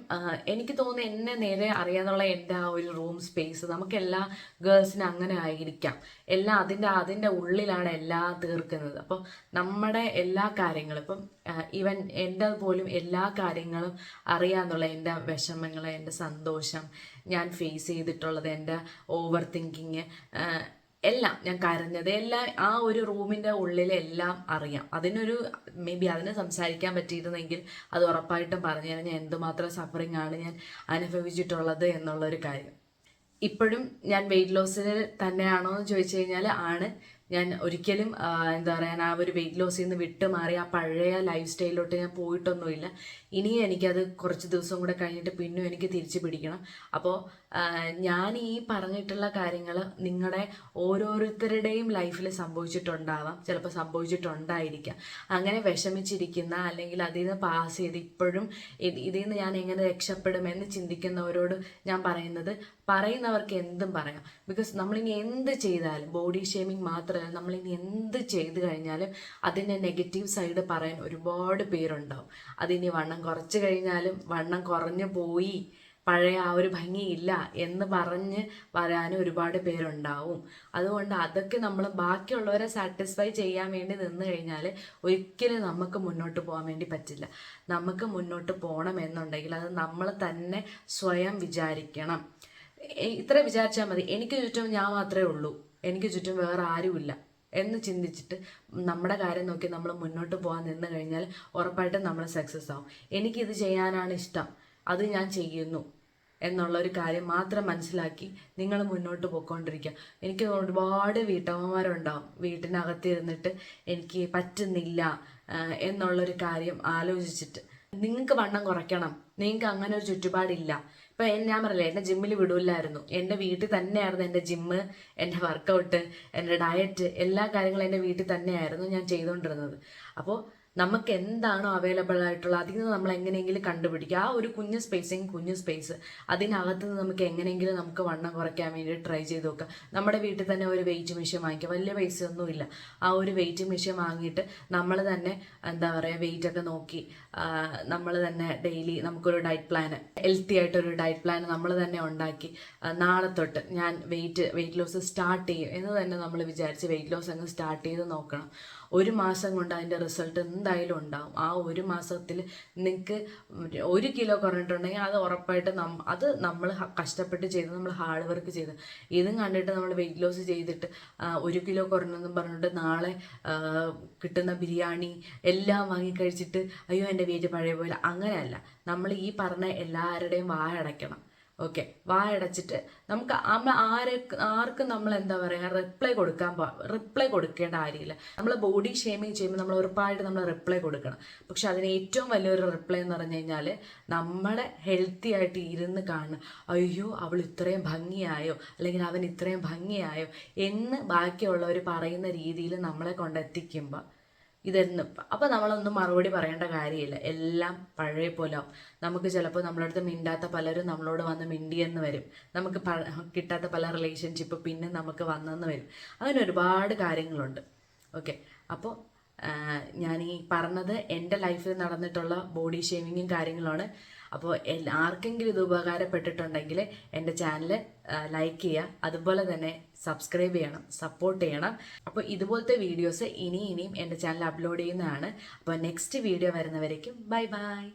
എനിക്ക് തോന്നുന്നു എന്നെ നേരെ അറിയാന്നുള്ള എന്റെ ആ ഒരു റൂം സ്പേസ് നമുക്ക് എല്ലാ ഗേൾസിനും അങ്ങനെ ആയിരിക്കാം. എല്ലാം അതിന്റെ അതിന്റെ ഉള്ളിലാണ് എല്ലാം തീർക്കുന്നത്. അപ്പോൾ നമ്മുടെ എല്ലാ കാര്യങ്ങളും ഇപ്പം ഈവൻ എന്റെ പോലും എല്ലാ കാര്യങ്ങളും അറിയാന്നുള്ള എന്റെ വിഷമങ്ങൾ എന്റെ സന്തോഷം ഞാൻ ഫേസ് ചെയ്തിട്ടുള്ളത് എന്റെ ഓവർ തിങ്കിങ് എല്ലാം ഞാൻ കരഞ്ഞത് എല്ലാം ആ ഒരു റൂമിന്റെ ഉള്ളിൽ എല്ലാം അറിയാം. അതിനൊരു മേ ബി അതിന് സംസാരിക്കാൻ പറ്റിയിരുന്നെങ്കിൽ അത് ഉറപ്പായിട്ടും പറഞ്ഞു ഞാൻ എന്തുമാത്രം സഫറിങ് ആണ് ഞാൻ അനുഭവിച്ചിട്ടുള്ളത് എന്നുള്ളൊരു കാര്യം. ഇപ്പോഴും ഞാൻ വെയിറ്റ് ലോസിന് തന്നെയാണോ എന്ന് ചോദിച്ചു കഴിഞ്ഞാൽ ആണ്. ഞാൻ ഒരിക്കലും എന്താ പറയുക ആ ഒരു വെയിറ്റ് ലോസിൽ നിന്ന് വിട്ട് മാറി ആ പഴയ ലൈഫ് സ്റ്റൈലിലോട്ട് ഞാൻ പോയിട്ടൊന്നുമില്ല. ഇനിയും എനിക്കത് കുറച്ച് ദിവസം കൂടെ കഴിഞ്ഞിട്ട് പിന്നും എനിക്ക് തിരിച്ചു പിടിക്കണം. അപ്പോൾ ഞാൻ ഈ പറഞ്ഞിട്ടുള്ള കാര്യങ്ങൾ നിങ്ങളുടെ ഓരോരുത്തരുടെയും ലൈഫിൽ സംഭവിച്ചിട്ടുണ്ടാവാം. ചിലപ്പോൾ സംഭവിച്ചിട്ടുണ്ടായിരിക്കാം. അങ്ങനെ വിഷമിച്ചിരിക്കുന്ന അല്ലെങ്കിൽ അതിൽ നിന്ന് പാസ് ചെയ്ത് ഇപ്പോഴും ഇത് ഇതിൽ നിന്ന് ഞാൻ എങ്ങനെ രക്ഷപ്പെടുമെന്ന് ചിന്തിക്കുന്നവരോട് ഞാൻ പറയുന്നത് പറയുന്നവർക്ക് എന്തും പറയാം. ബിക്കോസ് നമ്മളിനി എന്ത് ചെയ്താലും ബോഡി ഷേമിങ് മാത്രമല്ല നമ്മളിനി എന്ത് ചെയ്തു കഴിഞ്ഞാലും അതിന്റെ നെഗറ്റീവ് സൈഡ് പറയാൻ ഒരുപാട് പേരുണ്ടാവും. അതിനി വണ്ണം കുറച്ച് കഴിഞ്ഞാലും വണ്ണം കുറഞ്ഞു പോയി. പഴയ ആ ഒരു ഭംഗിയില്ല എന്ന് പറഞ്ഞ് വരാനും ഒരുപാട് പേരുണ്ടാവും. അതുകൊണ്ട് അതൊക്കെ നമ്മൾ ബാക്കിയുള്ളവരെ സാറ്റിസ്ഫൈ ചെയ്യാൻ വേണ്ടി നിന്ന് കഴിഞ്ഞാൽ ഒരിക്കലും നമുക്ക് മുന്നോട്ട് പോകാൻ വേണ്ടി പറ്റില്ല. നമുക്ക് മുന്നോട്ട് പോകണം എന്നുണ്ടെങ്കിൽ അത് നമ്മൾ തന്നെ സ്വയം വിചാരിക്കണം. ഇത്ര വിചാരിച്ചാൽ മതി. എനിക്ക് ചുറ്റും ഞാൻ മാത്രമേ ഉള്ളൂ. എനിക്ക് ചുറ്റും വേറെ ആരുമില്ല എന്ന് ചിന്തിച്ചിട്ട് നമ്മുടെ കാര്യം നോക്കി നമ്മൾ മുന്നോട്ട് പോകാൻ നിന്ന് കഴിഞ്ഞാൽ ഉറപ്പായിട്ടും നമ്മൾ സക്സസ് ആവും. എനിക്കിത് ചെയ്യാനാണ് ഇഷ്ടം. അത് ഞാൻ ചെയ്യുന്നു എന്നുള്ള ഒരു കാര്യം മാത്രം മനസ്സിലാക്കി നിങ്ങൾ മുന്നോട്ട് പോയിക്കൊണ്ടിരിക്കുക. എനിക്ക് ഒരുപാട് വീട്ടമ്മമാരുണ്ടാവും. വീട്ടിനകത്തിരുന്നിട്ട് എനിക്ക് പറ്റുന്നില്ല എന്നുള്ളൊരു കാര്യം ആലോചിച്ചിട്ട്. നിങ്ങൾക്ക് വണ്ണം കുറയ്ക്കണം. നിങ്ങൾക്ക് അങ്ങനെ ഒരു ചുറ്റുപാടില്ല. ഇപ്പൊ ഞാൻ പറയില്ലേ എന്നെ ജിമ്മിൽ വിടൂലായിരുന്നു എന്റെ വീട്ടിൽ തന്നെയായിരുന്നു എന്റെ ജിമ്മ് എന്റെ വർക്കൗട്ട് എന്റെ ഡയറ്റ് എല്ലാ കാര്യങ്ങളും എന്റെ വീട്ടിൽ തന്നെയായിരുന്നു ഞാൻ ചെയ്തുകൊണ്ടിരുന്നത്. അപ്പോൾ നമുക്ക് എന്താണോ അവൈലബിൾ ആയിട്ടുള്ളത് അതിൽ നിന്ന് നമ്മൾ എങ്ങനെയെങ്കിലും കണ്ടുപിടിക്കുക. ആ ഒരു കുഞ്ഞു സ്പേസിങ് കുഞ്ഞ് സ്പേസ് അതിനകത്ത് നിന്ന് നമുക്ക് എങ്ങനെയെങ്കിലും നമുക്ക് വണ്ണം കുറയ്ക്കാൻ വേണ്ടി ട്രൈ ചെയ്ത് നോക്കുക. നമ്മുടെ വീട്ടിൽ തന്നെ ഒരു വെയിറ്റ് മെഷീൻ വാങ്ങിക്കുക. വലിയ പൈസയൊന്നുമില്ല ആ ഒരു വെയിറ്റ് മെഷീൻ വാങ്ങിയിട്ട് നമ്മൾ തന്നെ എന്താ പറയുക വെയിറ്റ് ഒക്കെ നോക്കി നമ്മൾ തന്നെ ഡെയിലി നമുക്കൊരു ഡയറ്റ് പ്ലാൻ ഹെൽത്തി ആയിട്ടൊരു ഡയറ്റ് പ്ലാൻ നമ്മൾ തന്നെ ഉണ്ടാക്കി. നാളെ തൊട്ട് ഞാൻ വെയിറ്റ് വെയിറ്റ് ലോസ് സ്റ്റാർട്ട് ചെയ്യും എന്ന് തന്നെ നമ്മൾ വിചാരിച്ച് വെയിറ്റ് ലോസ് അങ്ങ് സ്റ്റാർട്ട് ചെയ്ത് നോക്കണം. ഒരു മാസം കൊണ്ട് അതിന്റെ റിസൾട്ട് എന്തായാലും ഉണ്ടാവും. ആ ഒരു മാസത്തിൽ നിങ്ങൾക്ക് ഒരു കിലോ കുറഞ്ഞിട്ടുണ്ടെങ്കിൽ അത് ഉറപ്പായിട്ട് നം അത് നമ്മൾ കഷ്ടപ്പെട്ട് ചെയ്ത് നമ്മൾ ഹാർഡ് വർക്ക് ചെയ്ത്. ഇതും കണ്ടിട്ട് നമ്മൾ വെയിറ്റ് ലോസ് ചെയ്തിട്ട് ഒരു കിലോ കുറഞ്ഞെന്നും പറഞ്ഞിട്ട് നാളെ കിട്ടുന്ന ബിരിയാണി എല്ലാം വാങ്ങി കഴിച്ചിട്ട് അയ്യോ എന്റെ വെയിറ്റ് പഴയ പോലെ അങ്ങനെയല്ല. നമ്മൾ ഈ പറഞ്ഞ എല്ലാവരുടെയും വായടയ്ക്കണം ഓക്കെ? വായടച്ചിട്ട് നമുക്ക് നമ്മൾ ആരെ ആർക്കും നമ്മൾ എന്താ പറയുക റിപ്ലൈ കൊടുക്കാൻ റിപ്ലൈ കൊടുക്കേണ്ട കാര്യമില്ല. നമ്മൾ ബോഡി ഷേമിങ് ചെയ്യുമ്പോൾ നമ്മൾ ഉറപ്പായിട്ട് നമ്മൾ റിപ്ലൈ കൊടുക്കണം. പക്ഷെ അതിന് ഏറ്റവും വലിയൊരു റിപ്ലൈ എന്ന് പറഞ്ഞു കഴിഞ്ഞാൽ നമ്മളെ ഹെൽത്തി ആയിട്ട് ഇരുന്ന് കാണണം അയ്യോ അവൾ ഇത്രയും ഭംഗിയായോ? അല്ലെങ്കിൽ അവൻ ഇത്രയും ഭംഗിയായോ? എന്ന് ബാക്കിയുള്ളവർ പറയുന്ന രീതിയിൽ നമ്മളെ കൊണ്ടെത്തിക്കുമ്പോൾ ഇതെന്നും. അപ്പോൾ നമ്മളൊന്നും മറുപടി പറയേണ്ട കാര്യമില്ല. എല്ലാം പഴയ പോലെ നമുക്ക് ചിലപ്പോൾ നമ്മളടുത്ത് മിണ്ടാത്ത പലരും നമ്മളോട് വന്ന് മിണ്ടിയെന്ന് വരും. നമുക്ക് കിട്ടാത്ത പല റിലേഷൻഷിപ്പ് പിന്നെ നമുക്ക് വന്നെന്ന് വരും. അങ്ങനെ ഒരുപാട് കാര്യങ്ങളുണ്ട്. ഓക്കെ അപ്പോൾ ഞാൻ ഈ പറഞ്ഞത് എന്റെ ലൈഫിൽ നടന്നിട്ടുള്ള ബോഡി ഷേവിങ്ങും കാര്യങ്ങളാണ് അപ്പോൾ ആർക്കെങ്കിലും ഇത് ഉപകാരപ്പെട്ടിട്ടുണ്ടെങ്കിൽ എന്റെ ചാനൽ ലൈക്ക് ചെയ്യുക. അതുപോലെ തന്നെ സബ്സ്ക്രൈബ് ചെയ്യണം സപ്പോർട്ട് ചെയ്യണം. അപ്പോൾ ഇതുപോലത്തെ വീഡിയോസ് ഇനി ഇനിയും എന്റെ ചാനൽ അപ്ലോഡ് ചെയ്യുന്നതാണ്. അപ്പോൾ നെക്സ്റ്റ് വീഡിയോ വരുന്നവരേക്കും ബൈ ബൈ